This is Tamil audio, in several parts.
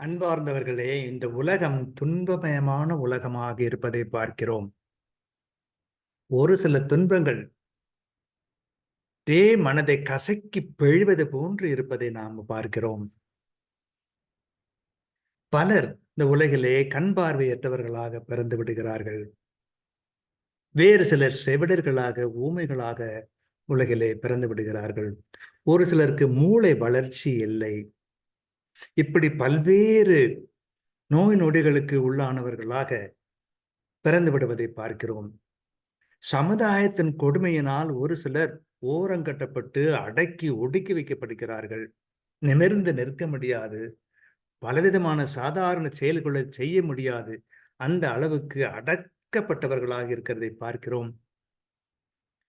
அன்பார்ந்தவர்களே இந்த உலகம் துன்பமயமான உலகமாக இருப்பதை பார்க்கிறோம். ஒரு சில துன்பங்கள் தே மனதை கசக்கி பெழுவது போன்று இருப்பதை நாம் பார்க்கிறோம். பலர் இந்த உலகிலே கண் பார்வையற்றவர்களாக பிறந்து விடுகிறார்கள். வேறு சிலர் செவிடர்களாக ஊமைகளாக உலகிலே பிறந்து விடுகிறார்கள். ஒரு சிலருக்கு மூளை வளர்ச்சி இல்லை. இப்படி பல்வேறு நோய் நொடிகளுக்கு உள்ளானவர்களாக பிறந்து விடுவதை பார்க்கிறோம். சமுதாயத்தின் கொடுமையினால் ஒரு சிலர் ஓரங்கட்டப்பட்டு அடக்கி ஒடுக்கி வைக்கப்படுகிறார்கள். நிமிர்ந்து நிற்க முடியாது. பலவிதமான சாதாரண செயல்களை செய்ய முடியாது. அந்த அளவுக்கு அடக்கப்பட்டவர்களாக இருக்கிறதை பார்க்கிறோம்.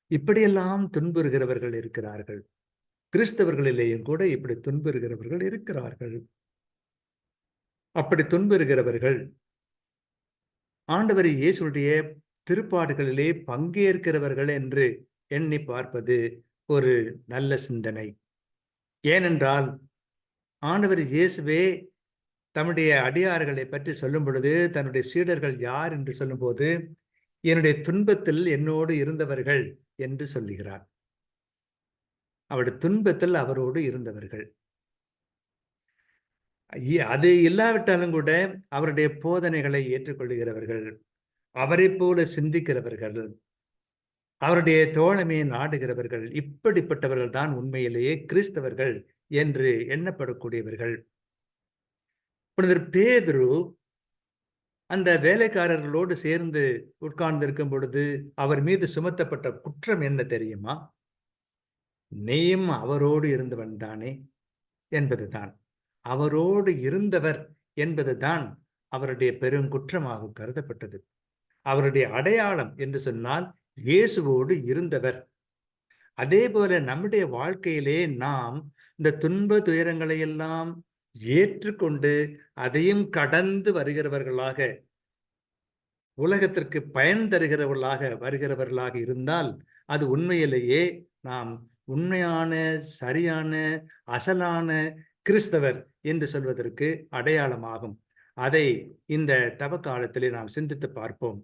இப்படியெல்லாம் துன்புறுகிறவர்கள் இருக்கிறார்கள். கிறிஸ்தவர்களிலேயும் கூட இப்படி துன்புறுகிறவர்கள் இருக்கிறார்கள். அப்படி துன்புறுகிறவர்கள் ஆண்டவர் இயேசுடைய திருப்பாடுகளிலே பங்கேற்கிறவர்கள் என்று எண்ணி பார்ப்பது ஒரு நல்ல சிந்தனை. ஏனென்றால் ஆண்டவர் இயேசுவே தம்முடைய அடியார்களை பற்றி சொல்லும் பொழுது தன்னுடைய சீடர்கள் யார் என்று சொல்லும்போது என்னுடைய துன்பத்தில் என்னோடு இருந்தவர்கள் என்று சொல்லுகிறார். அவருடைய துன்பத்தில் அவரோடு இருந்தவர்கள். அது இல்லாவிட்டாலும் கூட அவருடைய போதனைகளை ஏற்றுக்கொள்கிறவர்கள் அவரை போல சிந்திக்கிறவர்கள் அவருடைய தோழமையை நாடுகிறவர்கள் இப்படிப்பட்டவர்கள் தான் உண்மையிலேயே கிறிஸ்தவர்கள் என்று எண்ணப்படக்கூடியவர்கள். புனிதர் பேதுரு அந்த வேலைக்காரர்களோடு சேர்ந்து உட்கார்ந்திருக்கும் பொழுது அவர் மீது சுமத்தப்பட்ட குற்றம் என்ன தெரியுமா? நீயும் அவரோடு இருந்தவன் தானே என்பதுதான். அவரோடு இருந்தவர் என்பதுதான் அவருடைய பெருங்குற்றமாக கருதப்பட்டது. அவருடைய அடையாளம் என்று சொன்னால் இயேசுவோடு இருந்தவர். அதே போல நம்முடைய வாழ்க்கையிலே நாம் இந்த துன்ப துயரங்களை எல்லாம் ஏற்றுக்கொண்டு அதையும் கடந்து வருகிறவர்களாக உலகத்திற்கு பயன் தருகிறவர்களாக வருகிறவர்களாக இருந்தால் அது உண்மையிலேயே நாம் உண்மையான சரியான அசலான கிறிஸ்தவர் என்று சொல்வதற்கு அடையாளமாகும். அதை இந்த தவ காலத்திலே நாம் சிந்தித்து பார்ப்போம்.